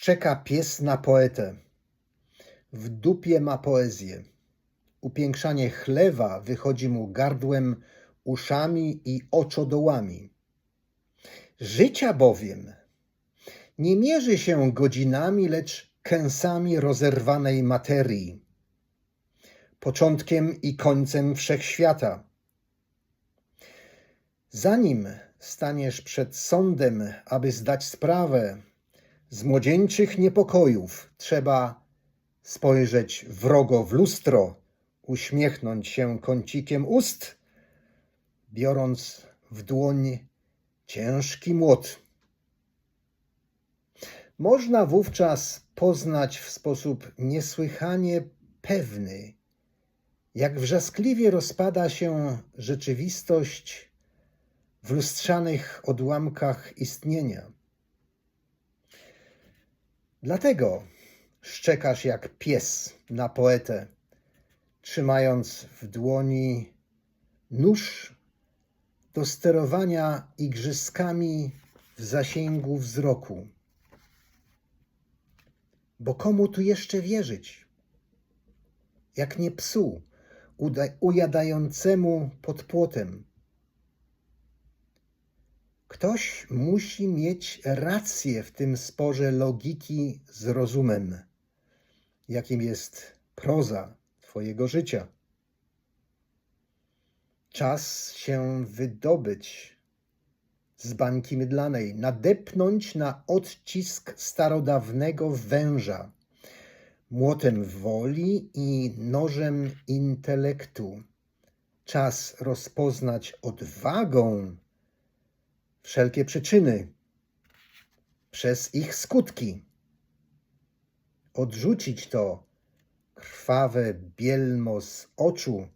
Szczeka pies na poetę. W dupie ma poezję. Upiększanie chlewa wychodzi mu gardłem, uszami i oczodołami. Życia bowiem nie mierzy się godzinami, lecz kęsami rozerwanej materii, początkiem i końcem wszechświata. Zanim staniesz przed sądem, aby zdać sprawę z młodzieńczych niepokojów, trzeba spojrzeć wrogo w lustro, uśmiechnąć się kącikiem ust, biorąc w dłoń ciężki młot. Można wówczas poznać w sposób niesłychanie pewny, jak wrzaskliwie rozpada się rzeczywistość w lustrzanych odłamkach istnienia. Dlatego szczekasz jak pies na poetę, trzymając w dłoni nóż do sterowania igrzyskami w zasięgu wzroku. Bo komu tu jeszcze wierzyć? Jak nie psu ujadającemu pod płotem. Ktoś musi mieć rację w tym sporze logiki z rozumem, jakim jest proza Twojego życia. Czas się wydobyć z bańki mydlanej, nadepnąć na odcisk starodawnego węża, młotem woli i nożem intelektu. Czas rozpoznać odwagą wszelkie przyczyny przez ich skutki. Odrzucić to krwawe bielmo z oczu,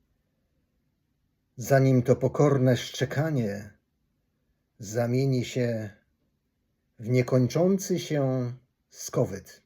zanim to pokorne szczekanie zamieni się w niekończący się skowyt.